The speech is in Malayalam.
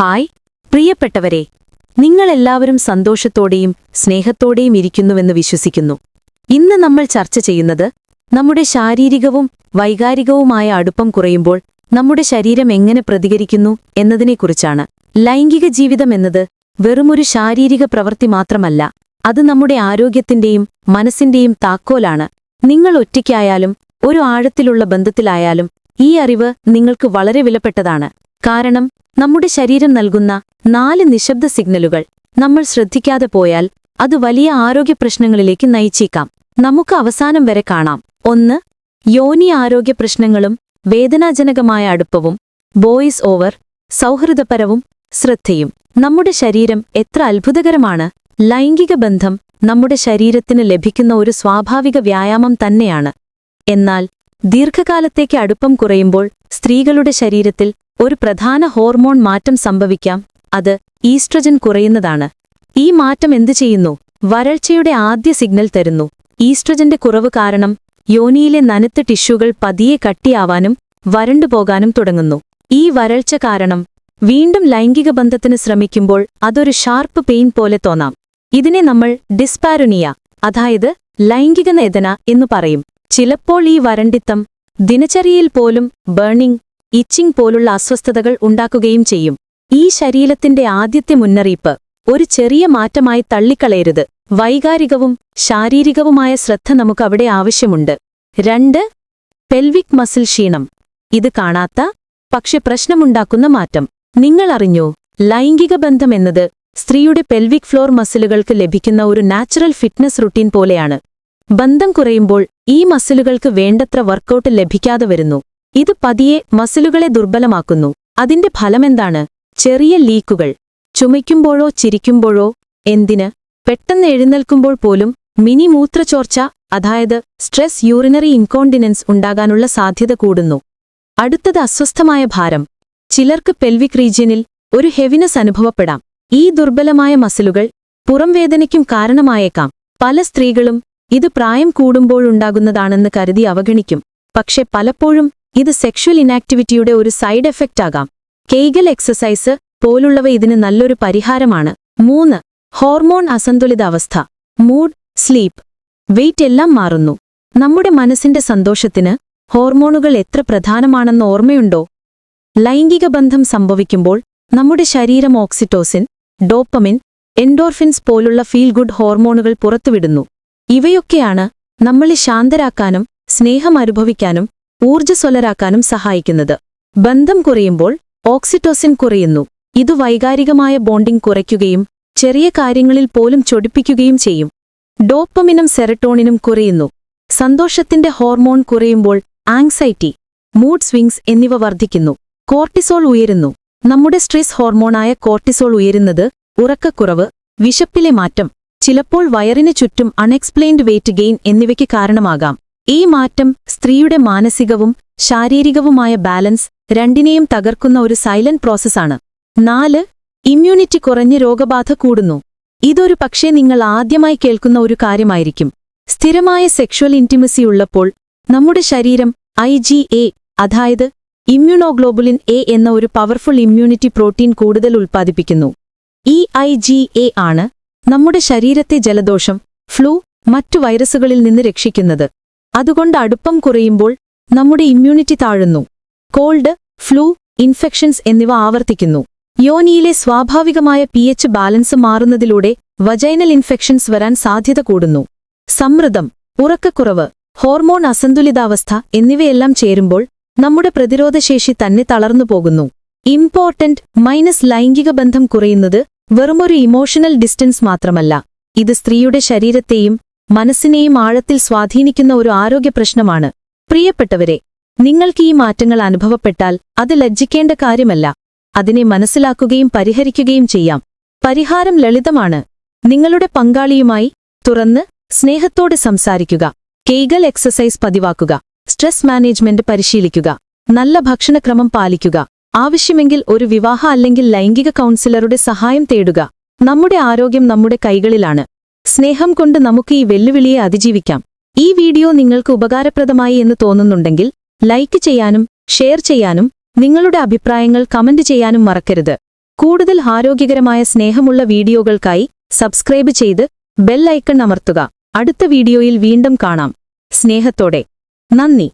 ഹായ്. പ്രിയപ്പെട്ടവരെ നിങ്ങളെല്ലാവരും സന്തോഷത്തോടെയും സ്നേഹത്തോടെയും ഇരിക്കുന്നുവെന്ന് വിശ്വസിക്കുന്നു. ഇന്ന് നമ്മൾ ചർച്ച ചെയ്യുന്നത് നമ്മുടെ ശാരീരികവും വൈകാരികവുമായ അടുപ്പം കുറയുമ്പോൾ നമ്മുടെ ശരീരം എങ്ങനെ പ്രതികരിക്കുന്നു എന്നതിനെക്കുറിച്ചാണ്. ലൈംഗിക ജീവിതം എന്നത് വെറുമൊരു ശാരീരിക പ്രവൃത്തി മാത്രമല്ല അത് നമ്മുടെ ആരോഗ്യത്തിന്റെയും മനസ്സിന്റെയും താക്കോലാണ്. നിങ്ങൾ ഒറ്റയ്ക്കായാലും ഒരു ആഴത്തിലുള്ള ബന്ധത്തിലായാലും ഈ അറിവ് നിങ്ങൾക്ക് വളരെ വിലപ്പെട്ടതാണ്. കാരണം നമ്മുടെ ശരീരം നൽകുന്ന നാല് നിശബ്ദ സിഗ്നലുകൾ. നമ്മൾ ശ്രദ്ധിക്കാതെ പോയാൽ അത് വലിയ ആരോഗ്യ പ്രശ്നങ്ങളിലേക്ക് നയിച്ചേക്കാം. നമുക്ക് അവസാനം വരെ കാണാം. ഒന്ന് യോനി ആരോഗ്യ പ്രശ്നങ്ങളും വേദനാജനകമായ അടുപ്പവും ബോയ്സ് ഓവർ സൗഹൃദപരവും ശ്രദ്ധയും. നമ്മുടെ ശരീരം എത്ര അത്ഭുതകരമാണ്. ലൈംഗിക ബന്ധം നമ്മുടെ ശരീരത്തിന് ലഭിക്കുന്ന ഒരു സ്വാഭാവിക വ്യായാമം തന്നെയാണ്. എന്നാൽ ദീർഘകാലത്തേക്ക് അടുപ്പം കുറയുമ്പോൾ സ്ത്രീകളുടെ ശരീരത്തിൽ ഒരു പ്രധാന ഹോർമോൺ മാറ്റം സംഭവിക്കാം. അത് ഈസ്ട്രജൻ കുറയുന്നതാണ്. ഈ മാറ്റം എന്തു ചെയ്യുന്നു? വരൾച്ചയുടെ ആദ്യ സിഗ്നൽ തരുന്നു. ഈസ്ട്രജന്റെ കുറവ് കാരണം യോനിയിലെ നനുത്ത ടിഷ്യൂകൾ പതിയെ കട്ടിയാവാനും വരണ്ടുപോകാനും തുടങ്ങുന്നു. ഈ വരൾച്ച കാരണം വീണ്ടും ലൈംഗിക ബന്ധത്തിന് ശ്രമിക്കുമ്പോൾ അതൊരു ഷാർപ്പ് പെയിൻ പോലെ തോന്നാം. ഇതിനെ നമ്മൾ ഡിസ്പാരുനിയ അതായത് ലൈംഗിക നേതന എന്നു പറയും. ചിലപ്പോൾ ഈ വരണ്ടിത്തം ദിനചര്യയിൽ പോലും ബേണിംഗ് ഇച്ചിങ് പോലുള്ള അസ്വസ്ഥതകൾ ഉണ്ടാക്കുകയും ചെയ്യും. ഈ ശരീരത്തിന്റെ ആദ്യത്തെ മുന്നറിയിപ്പ് ഒരു ചെറിയ മാറ്റമായി തള്ളിക്കളയരുത്. വൈകാരികവും ശാരീരികവുമായ ശ്രദ്ധ നമുക്ക് അവിടെ ആവശ്യമുണ്ട്. രണ്ട് പെൽവിക് മസിൽ ക്ഷീണം. ഇത് കാണാത്ത പക്ഷെ പ്രശ്നമുണ്ടാക്കുന്ന മാറ്റം. നിങ്ങൾ അറിഞ്ഞോ ലൈംഗിക ബന്ധം എന്നത് സ്ത്രീയുടെ പെൽവിക് ഫ്ലോർ മസിലുകൾക്ക് ലഭിക്കുന്ന ഒരു നാച്ചുറൽ ഫിറ്റ്നസ് റുട്ടീൻ പോലെയാണ്. ബന്ധം കുറയുമ്പോൾ ഈ മസിലുകൾക്ക് വേണ്ടത്ര വർക്കൗട്ട് ലഭിക്കാതെ വരുന്നു. ഇത് പതിയെ മസിലുകളെ ദുർബലമാക്കുന്നു. അതിന്റെ ഫലമെന്താണ്? ചെറിയ ലീക്കുകൾ. ചുമയ്ക്കുമ്പോഴോ ചിരിക്കുമ്പോഴോ എന്തിന്? പെട്ടെന്ന് എഴുന്നേൽക്കുമ്പോൾ പോലും മിനി മൂത്രചോർച്ച അതായത് സ്ട്രെസ് യൂറിനറി ഇൻകോണ്ടിനൻസ് ഉണ്ടാകാനുള്ള സാധ്യത കൂടുന്നു. അടുത്തത് അസ്വസ്ഥമായ ഭാരം. ചിലർക്ക് പെൽവിക് റീജിയനിൽ ഒരു ഹെവിനസ് അനുഭവപ്പെടാം. ഈ ദുർബലമായ മസിലുകൾ പുറംവേദനയ്ക്കും കാരണമായേക്കാം. പല സ്ത്രീകളും ഇത് പ്രായം കൂടുമ്പോഴുണ്ടാകുന്നതാണെന്ന് കരുതി അവഗണിക്കും. പക്ഷെ പലപ്പോഴും ഇത് സെക്ഷൽ ഇനാക്ടിവിറ്റിയുടെ ഒരു സൈഡ് എഫക്റ്റ് ആകാം. കെയ്ഗൽ എക്സസൈസ് പോലുള്ളവ ഇതിന് നല്ലൊരു പരിഹാരമാണ്. മൂന്ന് ഹോർമോൺ അസന്തുലിതാവസ്ഥ മൂഡ് സ്ലീപ്പ്. വെയിറ്റ് എല്ലാം മാറുന്നു. നമ്മുടെ മനസ്സിന്റെ സന്തോഷത്തിന് ഹോർമോണുകൾ എത്ര പ്രധാനമാണെന്ന് ഓർമ്മയുണ്ടോ? ലൈംഗിക ബന്ധം സംഭവിക്കുമ്പോൾ നമ്മുടെ ശരീരം ഓക്സിറ്റോസിൻ ഡോപ്പമിൻ എൻഡോർഫിൻസ് പോലുള്ള ഫീൽ ഗുഡ് ഹോർമോണുകൾ പുറത്തുവിടുന്നു. ഇവയൊക്കെയാണ് നമ്മളെ ശാന്തരാക്കാനും സ്നേഹം അനുഭവിക്കാനും ഊർജസ്വലരാക്കാനും സഹായിക്കുന്നത്. ബന്ധം കുറയുമ്പോൾ ഓക്സിറ്റോസിൻ കുറയുന്നു. ഇത് വൈകാരികമായ ബോണ്ടിംഗ് കുറയ്ക്കുകയും ചെറിയ കാര്യങ്ങളിൽ പോലും ചൊടിപ്പിക്കുകയും ചെയ്യും. ഡോപ്പമിനും സെറട്ടോണിനും കുറയുന്നു. സന്തോഷത്തിന്റെ ഹോർമോൺ കുറയുമ്പോൾ ആങ്സൈറ്റി മൂഡ് സ്വിങ്സ് എന്നിവ വർദ്ധിക്കുന്നു. കോർട്ടിസോൾ ഉയരുന്നു. നമ്മുടെ സ്ട്രെസ് ഹോർമോണായ കോർട്ടിസോൾ ഉയരുന്നത് ഉറക്കക്കുറവ് വിശപ്പിലെ മാറ്റം ചിലപ്പോൾ വയറിന് ചുറ്റും അൺഎക്സ്പ്ലെയിൻഡ് വെയിറ്റ് ഗെയിൻ എന്നിവയ്ക്ക് കാരണമാകാം. ഈ മാറ്റം സ്ത്രീയുടെ മാനസികവും ശാരീരികവുമായ ബാലൻസ് രണ്ടിനെയും തകർക്കുന്ന ഒരു സൈലന്റ് പ്രോസസ്സാണ് നാല് ഇമ്മ്യൂണിറ്റി കുറഞ്ഞ് രോഗബാധ കൂടുന്നു. ഇതൊരു പക്ഷേ നിങ്ങൾ ആദ്യമായി കേൾക്കുന്ന ഒരു കാര്യമായിരിക്കും. സ്ഥിരമായ സെക്ഷൽ ഇന്റിമസി ഉള്ളപ്പോൾ നമ്മുടെ ശരീരം ഐ ജി എ അതായത് ഇമ്മ്യൂണോഗ്ലോബുലിൻ എ എന്ന ഒരു പവർഫുൾ ഇമ്മ്യൂണിറ്റി പ്രോട്ടീൻ കൂടുതൽ ഉൽപ്പാദിപ്പിക്കുന്നു. ഈ ഐ ജി എ ആണ് നമ്മുടെ ശരീരത്തെ ജലദോഷം ഫ്ലൂ മറ്റു വൈറസുകളിൽ നിന്ന് രക്ഷിക്കുന്നത്. അതുകൊണ്ട് അടുപ്പം കുറയുമ്പോൾ നമ്മുടെ ഇമ്മ്യൂണിറ്റി താഴുന്നു. കോൾഡ് ഫ്ലൂ ഇൻഫെക്ഷൻസ് എന്നിവ ആവർത്തിക്കുന്നു. യോനിയിലെ സ്വാഭാവികമായ പി എച്ച് ബാലൻസ് മാറുന്നതിലൂടെ വജൈനൽ ഇൻഫെക്ഷൻസ് വരാൻ സാധ്യത കൂടുന്നു. സമ്മൃദം ഉറക്കക്കുറവ് ഹോർമോൺ അസന്തുലിതാവസ്ഥ എന്നിവയെല്ലാം ചേരുമ്പോൾ നമ്മുടെ പ്രതിരോധശേഷി തന്നെ തളർന്നു പോകുന്നു. ഇമ്പോർട്ടന്റ് മൈനസ് ലൈംഗിക ബന്ധം കുറയുന്നത് വെറുമൊരു ഇമോഷണൽ ഡിസ്റ്റൻസ് മാത്രമല്ല ഇത് സ്ത്രീയുടെ ശരീരത്തെയും മനസ്സിനെയും ആഴത്തിൽ സ്വാധീനിക്കുന്ന ഒരു ആരോഗ്യ പ്രശ്നമാണ്. പ്രിയപ്പെട്ടവരെ നിങ്ങൾക്ക് ഈ മാറ്റങ്ങൾ അനുഭവപ്പെട്ടാൽ അത് ലജ്ജിക്കേണ്ട കാര്യമല്ല. അതിനെ മനസ്സിലാക്കുകയും പരിഹരിക്കുകയും ചെയ്യാം. പരിഹാരം ലളിതമാണ്. നിങ്ങളുടെ പങ്കാളിയുമായി തുറന്ന് സ്നേഹത്തോടെ സംസാരിക്കുക. കെയ്ഗൽ എക്സസൈസ് പതിവാക്കുക. സ്ട്രെസ് മാനേജ്മെന്റ് പരിശീലിക്കുക. നല്ല ഭക്ഷണക്രമം പാലിക്കുക. ആവശ്യമെങ്കിൽ ഒരു വിവാഹ അല്ലെങ്കിൽ ലൈംഗിക കൗൺസിലറുടെ സഹായം തേടുക നമ്മുടെ ആരോഗ്യം നമ്മുടെ കൈകളിലാണ്. സ്നേഹം കൊണ്ട് നമുക്ക് ഈ വെല്ലുവിളിയെ അതിജീവിക്കാം. ഈ വീഡിയോ നിങ്ങൾക്ക് ഉപകാരപ്രദമായി എന്ന് തോന്നുന്നുണ്ടെങ്കിൽ ലൈക്ക് ചെയ്യാനും ഷെയർ ചെയ്യാനും നിങ്ങളുടെ അഭിപ്രായങ്ങൾ കമന്റ് ചെയ്യാനും മറക്കരുത്. കൂടുതൽ ആരോഗ്യകരമായ സ്നേഹമുള്ള വീഡിയോകൾക്കായി സബ്സ്ക്രൈബ് ചെയ്ത് ബെൽ ഐക്കൺ അമർത്തുക. അടുത്ത വീഡിയോയിൽ വീണ്ടും കാണാം. സ്നേഹത്തോടെ. നന്ദി.